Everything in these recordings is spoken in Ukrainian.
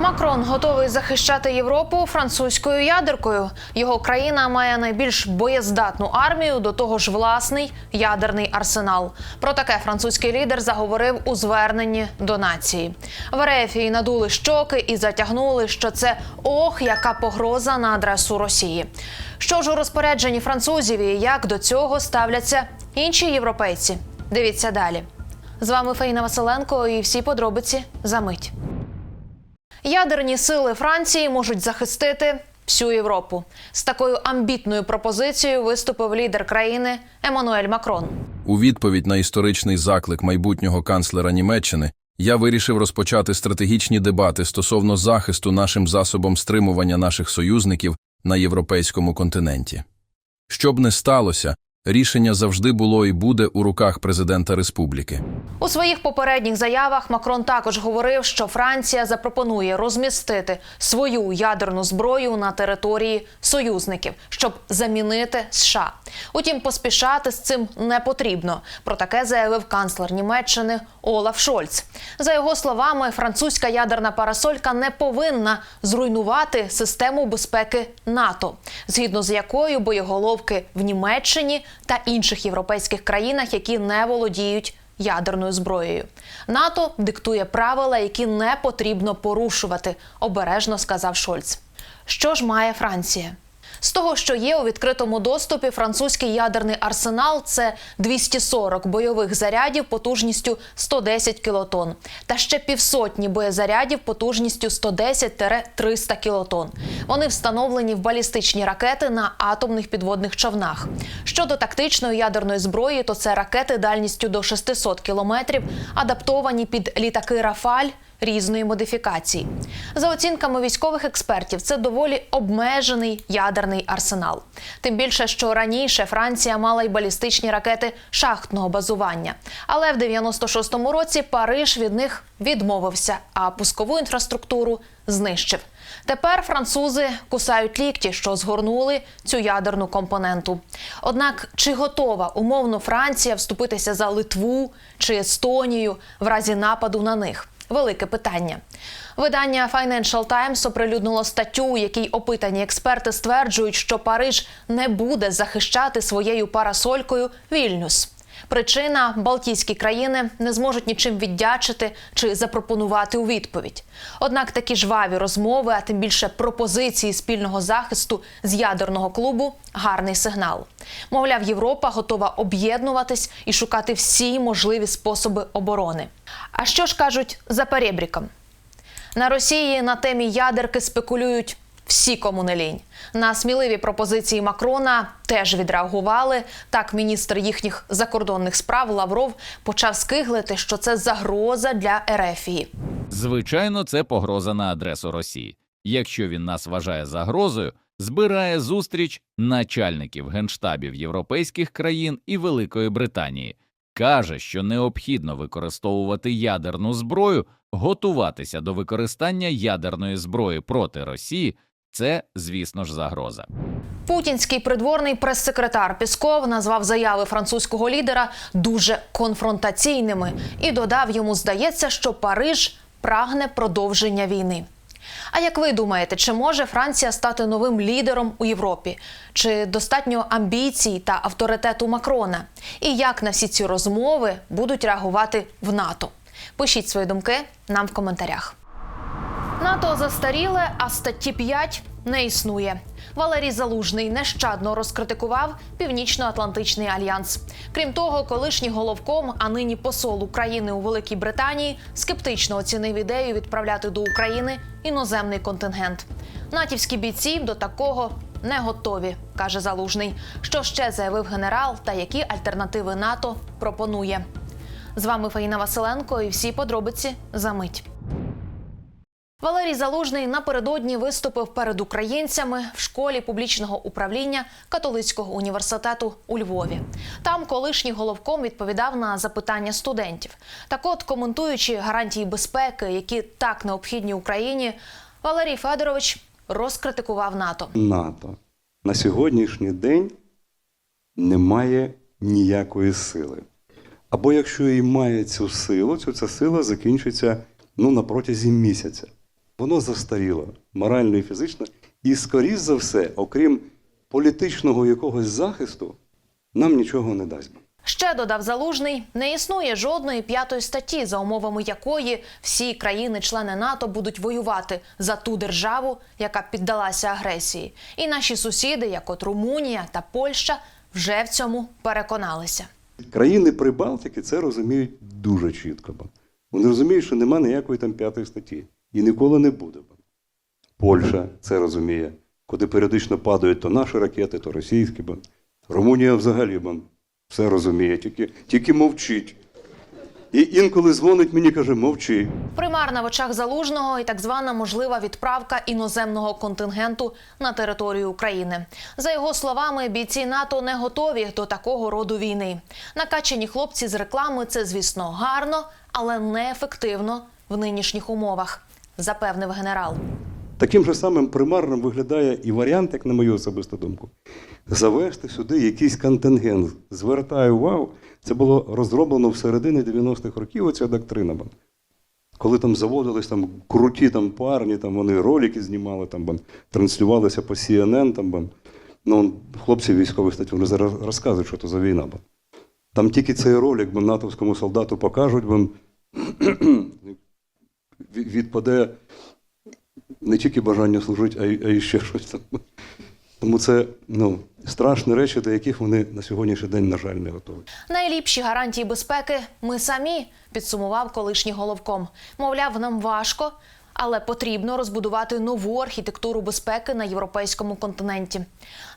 Макрон готовий захищати Європу французькою ядеркою. Його країна має найбільш боєздатну армію, до того ж власний ядерний арсенал. Про таке французький лідер заговорив у зверненні до нації. В Ерефії надули щоки і затягнули, що це ох, яка погроза на адресу Росії. Що ж у розпорядженні французів і як до цього ставляться інші європейці? Дивіться далі. З вами Фаїна Василенко і всі подробиці за мить. Ядерні сили Франції можуть захистити всю Європу. З такою амбітною пропозицією виступив лідер країни Еммануель Макрон. У відповідь на історичний заклик майбутнього канцлера Німеччини я вирішив розпочати стратегічні дебати стосовно захисту нашим засобом стримування наших союзників на європейському континенті. Що б не сталося, рішення завжди було і буде у руках президента республіки. У своїх попередніх заявах Макрон також говорив, що Франція запропонує розмістити свою ядерну зброю на території союзників, щоб замінити США. Утім, поспішати з цим не потрібно. Про таке заявив канцлер Німеччини Олаф Шольц. За його словами, французька ядерна парасолька не повинна зруйнувати систему безпеки НАТО, згідно з якою боєголовки в Німеччині та інших європейських країнах, які не володіють ядерною зброєю. НАТО диктує правила, які не потрібно порушувати, обережно сказав Шольц. Що ж має Франція? З того, що є у відкритому доступі, французький ядерний арсенал це 240 бойових зарядів потужністю 110 кілотон, та ще півсотні боєзарядів потужністю 110-300 кілотон. Вони встановлені в балістичні ракети на атомних підводних човнах. Щодо тактичної ядерної зброї, то це ракети дальністю до 600 кілометрів, адаптовані під літаки Рафаль різної модифікації. За оцінками військових експертів, це доволі обмежений ядерний арсенал. Тим більше, що раніше Франція мала й балістичні ракети шахтного базування. Але в 96-му році Париж від них відмовився, а пускову інфраструктуру знищив. Тепер французи кусають лікті, що згорнули цю ядерну компоненту. Однак, чи готова умовно Франція вступитися за Литву чи Естонію в разі нападу на них? Велике питання. Видання Financial Times оприлюднило статтю, якій опитані експерти стверджують, що Париж не буде захищати своєю парасолькою Вільнюс. Причина Балтійські країни не зможуть нічим віддячити чи запропонувати у відповідь. Однак такі жваві розмови, а тим більше пропозиції спільного захисту з ядерного клубу гарний сигнал. Мовляв, Європа готова об'єднуватись і шукати всі можливі способи оборони. А що ж кажуть за перебріком? На Росії на темі ядерки спекулюють всі, кому не лінь. На сміливі пропозиції Макрона теж відреагували. Так, міністр їхніх закордонних справ Лавров почав скиглити, що це загроза для Ерефії. Звичайно, це погроза на адресу Росії. Якщо він нас вважає загрозою, збирає зустріч начальників генштабів європейських країн і Великої Британії, каже, що необхідно використовувати ядерну зброю, готуватися до використання ядерної зброї проти Росії. Це, звісно ж, загроза. Путінський придворний прес-секретар Пісков назвав заяви французького лідера дуже конфронтаційними і додав йому, здається, що Париж прагне продовження війни. А як ви думаєте, чи може Франція стати новим лідером у Європі? Чи достатньо амбіцій та авторитету Макрона? І як на всі ці розмови будуть реагувати в НАТО? Пишіть свої думки нам в коментарях. НАТО застаріле, а статті 5 не існує. Валерій Залужний нещадно розкритикував Північно-Атлантичний альянс. Крім того, колишній головком, а нині посол України у Великій Британії, скептично оцінив ідею відправляти до України іноземний контингент. Натівські бійці до такого не готові, каже Залужний. Що ще заявив генерал та які альтернативи НАТО пропонує? З вами Фаїна Василенко і всі подробиці за мить. Валерій Залужний напередодні виступив перед українцями в школі публічного управління католицького університету у Львові. Там колишній головком відповідав на запитання студентів. Так, от, коментуючи гарантії безпеки, які так необхідні Україні, Валерій Федорович розкритикував НАТО. НАТО на сьогоднішній день не має ніякої сили. Або якщо і має цю силу, то ця сила закінчиться ну, на протязі місяця. Воно застаріло морально і фізично. І, скоріш за все, окрім політичного якогось захисту, нам нічого не дасть. Ще додав залужний, не існує жодної п'ятої статті, за умовами якої всі країни-члени НАТО будуть воювати за ту державу, яка піддалася агресії. І наші сусіди, як от Румунія та Польща, вже в цьому переконалися. Країни Прибалтики це розуміють дуже чітко. Вони розуміють, що нема ніякої там п'ятої статті. І ніколи не буде. Польща це розуміє, куди періодично падають то наші ракети, то російські. Румунія взагалі все розуміє, тільки, тільки мовчить. І інколи дзвонить мені каже, мовчи. Примарна в очах залужного і так звана можлива відправка іноземного контингенту на територію України. За його словами, бійці НАТО не готові до такого роду війни. Накачані хлопці з реклами це, звісно, гарно, але неефективно в нинішніх умовах, запевнив генерал. Таким же самим примарним виглядає і варіант, як на мою особисту думку, завести сюди якийсь контингент. Звертаю увагу, це було розроблено в середині 90-х років, оця доктрина. Коли там заводились там круті там парні, там вони ролики знімали, там бан, транслювалися по CNN, там бан. Ну, хлопці військові статті, вони зараз розказують, що це за війна. Бан. Там тільки цей ролик бан, натовському солдату покажуть, від- відпаде не тільки бажання служити, а й, ще щось там. Тому це ну, страшні речі, до яких вони на сьогоднішній день, на жаль, не готові. Найліпші гарантії безпеки ми самі, підсумував колишній головком. Мовляв, нам важко, але потрібно розбудувати нову архітектуру безпеки на європейському континенті.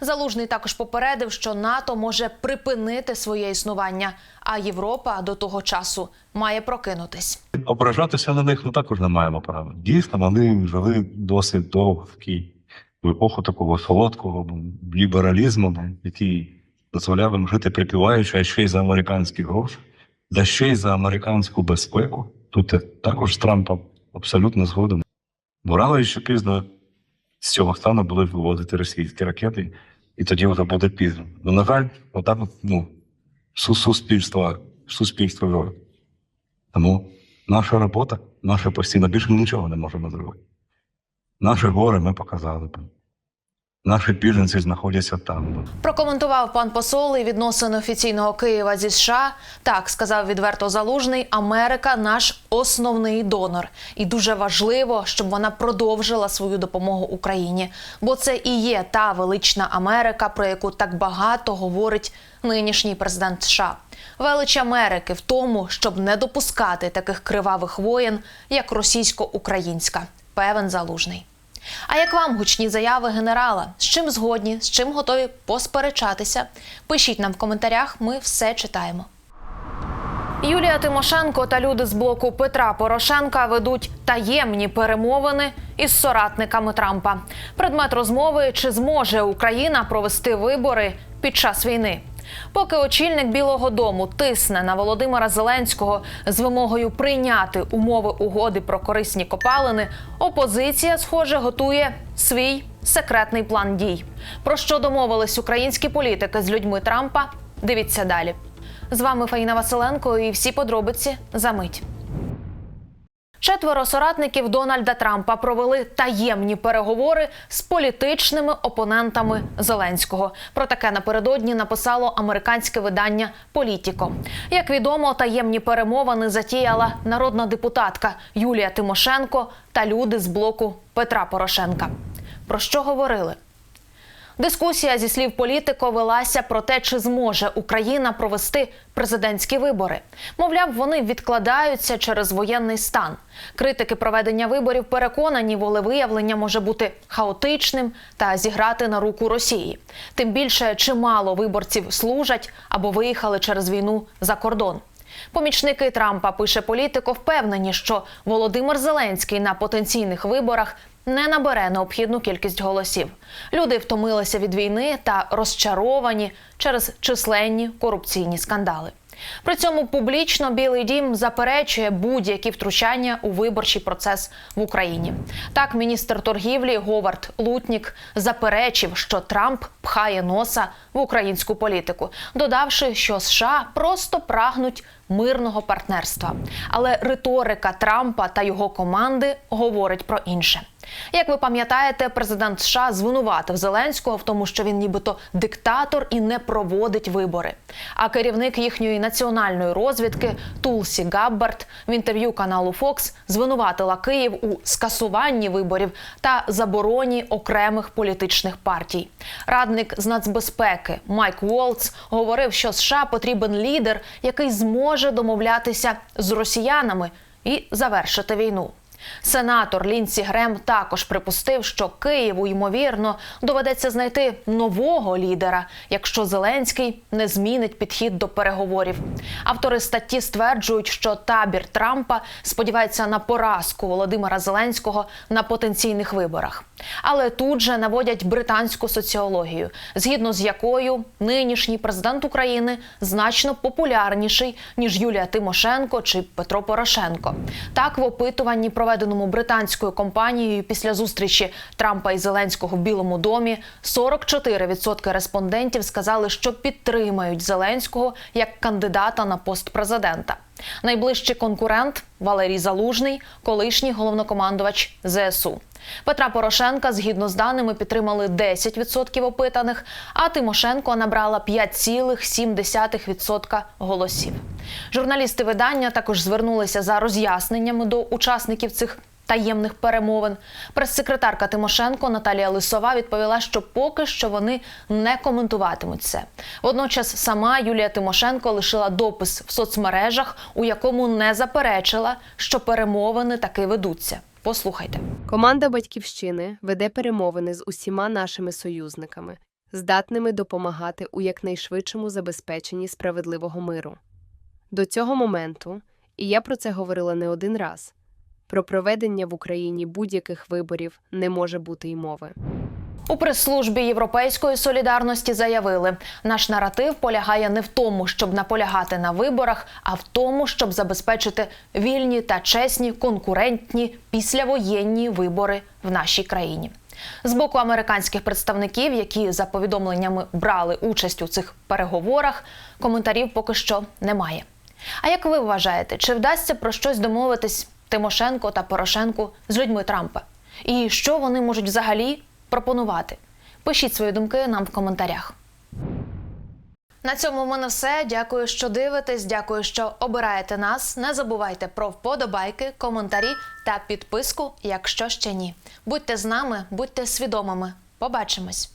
Залужний також попередив, що НАТО може припинити своє існування, а Європа до того часу має прокинутись. ображатися на них ми також не маємо права. Дійсно, вони жили досить довго в епоху такого солодкого лібералізму, який дозволяв їм жити припіваючи, а ще й за американські гроші, да ще й за американську безпеку. Тут також з Трампом абсолютно згоден. Бо рано чи пізно з цього стану були виводити російські ракети, і тоді вже буде пізно. Ну, на жаль, отак от, ну, суспільство, суспільство живе. Тому наша робота, наша постійна, більше ми нічого не можемо зробити. Наше горе ми показали. Наші біженці знаходяться там. Прокоментував пан посол і відносини офіційного Києва зі США. Так сказав відверто залужний. Америка наш основний донор, і дуже важливо, щоб вона продовжила свою допомогу Україні, бо це і є та велична Америка, про яку так багато говорить нинішній президент США. Велич Америки в тому, щоб не допускати таких кривавих воєн, як російсько-українська. Певен залужний. А як вам гучні заяви генерала? З чим згодні, з чим готові посперечатися? Пишіть нам в коментарях, ми все читаємо. Юлія Тимошенко та люди з блоку Петра Порошенка ведуть таємні перемовини із соратниками Трампа. Предмет розмови чи зможе Україна провести вибори під час війни. Поки очільник Білого Дому тисне на Володимира Зеленського з вимогою прийняти умови угоди про корисні копалини, опозиція, схоже, готує свій секретний план дій. Про що домовились українські політики з людьми Трампа? Дивіться далі. З вами Фаїна Василенко і всі подробиці за мить. Четверо соратників Дональда Трампа провели таємні переговори з політичними опонентами Зеленського. Про таке напередодні написало американське видання Політіко. Як відомо, таємні перемовини затіяла народна депутатка Юлія Тимошенко та люди з блоку Петра Порошенка. Про що говорили? Дискусія зі слів політико велася про те, чи зможе Україна провести президентські вибори. Мовляв, вони відкладаються через воєнний стан. Критики проведення виборів переконані, волевиявлення може бути хаотичним та зіграти на руку Росії. Тим більше чимало виборців служать або виїхали через війну за кордон. Помічники Трампа пише політико, впевнені, що Володимир Зеленський на потенційних виборах не набере необхідну кількість голосів. Люди втомилися від війни та розчаровані через численні корупційні скандали. При цьому публічно Білий Дім заперечує будь-які втручання у виборчий процес в Україні. Так, міністр торгівлі Говард Лутнік заперечив, що Трамп пхає носа в українську політику, додавши, що США просто прагнуть мирного партнерства. Але риторика Трампа та його команди говорить про інше. Як ви пам'ятаєте, президент США звинуватив Зеленського в тому, що він нібито диктатор і не проводить вибори. А керівник їхньої національної розвідки Тулсі Габбард в інтерв'ю каналу Fox звинуватила Київ у скасуванні виборів та забороні окремих політичних партій. Радник з нацбезпеки Майк Волц говорив, що США потрібен лідер, який зможе домовлятися з росіянами і завершити війну. Сенатор Лінсі Грем також припустив, що Києву ймовірно доведеться знайти нового лідера, якщо Зеленський не змінить підхід до переговорів. Автори статті стверджують, що табір Трампа сподівається на поразку Володимира Зеленського на потенційних виборах. Але тут же наводять британську соціологію, згідно з якою нинішній президент України значно популярніший ніж Юлія Тимошенко чи Петро Порошенко. Так в опитуванні, проведеному британською компанією після зустрічі Трампа і Зеленського в Білому домі, 44% респондентів сказали, що підтримають Зеленського як кандидата на пост президента. Найближчий конкурент Валерій Залужний, колишній головнокомандувач ЗСУ. Петра Порошенка, згідно з даними, підтримали 10% опитаних, а Тимошенко набрала 5,7% голосів. Журналісти видання також звернулися за роз'ясненнями до учасників цих таємних перемовин. Прес-секретарка Тимошенко Наталія Лисова відповіла, що поки що вони не коментуватимуть це. Водночас сама Юлія Тимошенко лишила допис в соцмережах, у якому не заперечила, що перемовини таки ведуться. Послухайте. Команда Батьківщини веде перемовини з усіма нашими союзниками, здатними допомагати у якнайшвидшому забезпеченні справедливого миру. До цього моменту, і я про це говорила не один раз, про проведення в Україні будь-яких виборів не може бути й мови. У прес-службі Європейської солідарності заявили, наш наратив полягає не в тому, щоб наполягати на виборах, а в тому, щоб забезпечити вільні та чесні конкурентні післявоєнні вибори в нашій країні. З боку американських представників, які за повідомленнями брали участь у цих переговорах, коментарів поки що немає. А як ви вважаєте, чи вдасться про щось домовитись Тимошенко та Порошенку з людьми Трампа? І що вони можуть взагалі пропонувати? Пишіть свої думки нам в коментарях. На цьому в мене все. Дякую, що дивитесь. Дякую, що обираєте нас. Не забувайте про вподобайки, коментарі та підписку, якщо ще ні. Будьте з нами, будьте свідомими. Побачимось.